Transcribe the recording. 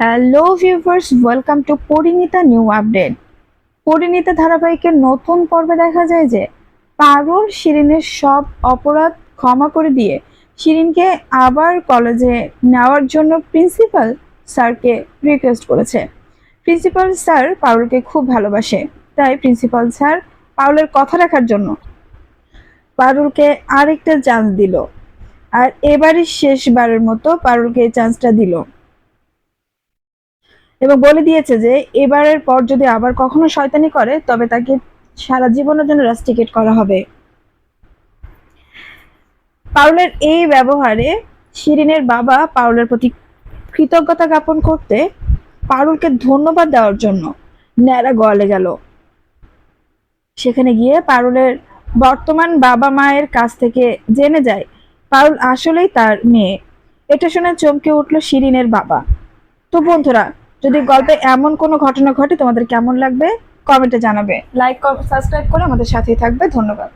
Hello viewers welcome to Parineeta new update Parineeta ধারাবাহিকের নতুন পর্বে দেখা যায় যে, পারুল শিরিনের সব অপরাধ ক্ষমা করে দিয়ে শিরিনকে আবার কলেজে নেওয়ার জন্য প্রিন্সিপাল স্যারকে রিকোয়েস্ট করেছে। প্রিন্সিপাল স্যার পারুলকে খুব ভালোবাসে, তাই প্রিন্সিপাল স্যার পারুলের কথা রাখার জন্য পারুলকে আরেকটা চান্স দিল। আর এবারই শেষবারের মতো পারুলকে চান্সটা দিল। এবং বলে দিয়েছে যে, এবারের পর যদি আবার কখনো শয়তানি করে, তবে তাকে সারা জীবনের জন্য রাস্টিকেট করা হবে। পাউলের এই ব্যবহারে শিরিনের বাবা পাউলের প্রতি কৃতজ্ঞতা জ্ঞাপন করতে পারুলকে ধন্যবাদ দেওয়ার জন্য ন্যাড়া গলে গেল। সেখানে গিয়ে পারুলের বর্তমান বাবা মায়ের কাছ থেকে জেনে যায় পারুল আসলেই তার মেয়ে। এটা শুনে চমকে উঠল শিরিনের বাবা। তো বন্ধুরা যদি গল্পে এমন কোনো ঘটনা ঘটে তোমাদের কেমন লাগবে? কমেন্টে জানাবে। লাইক সাবস্ক্রাইব করে আমাদের সাথেই থাকবে। ধন্যবাদ।